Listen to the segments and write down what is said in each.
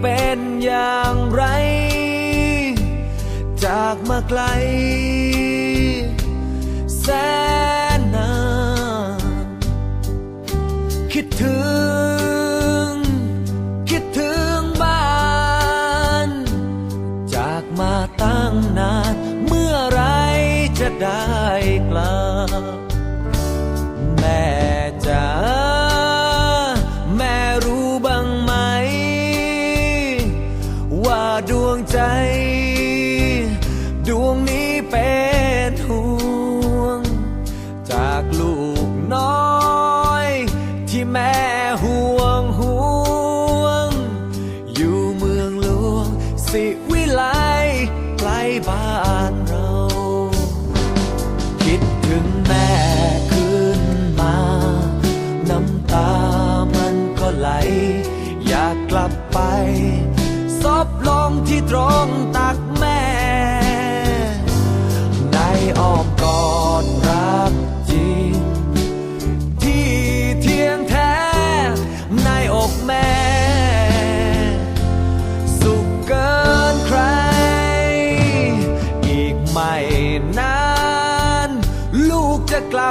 เป็นอย่างไร จากมาไกล แสนนานคิดถึง คิดถึงบ้าน จากมาตั้งนาน เมื่อไรจะได้กลับ ที่แม่ห่วงห่วง อยู่เมืองหลวงสิวิไลใกล้บ้านเรา คิดถึงแม่ขึ้นมา น้ำตามันก็ไหล อยากกลับไป ซบลงที่ตรงตัก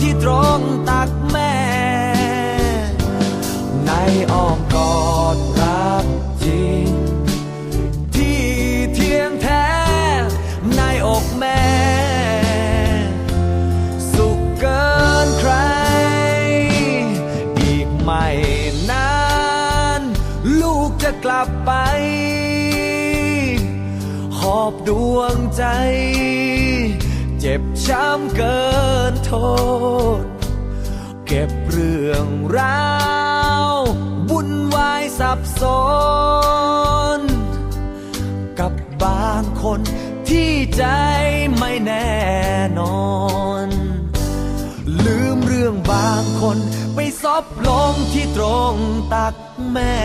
ที่ตรงตักแม่ ในอ้อมกอดรักจริง ที่เที่ยงแท้ในอกแม่ สุขเกินใคร อีกไม่นาน ลูกจะกลับไป หอบดวงใจ เจ็บช้ำเกิน ทนเก็บเรื่องราววุ่นวายสับสน กับบางคนที่ใจไม่แน่นอน ลืมเรื่องบางคนไปซบลงที่ตรงตักแม่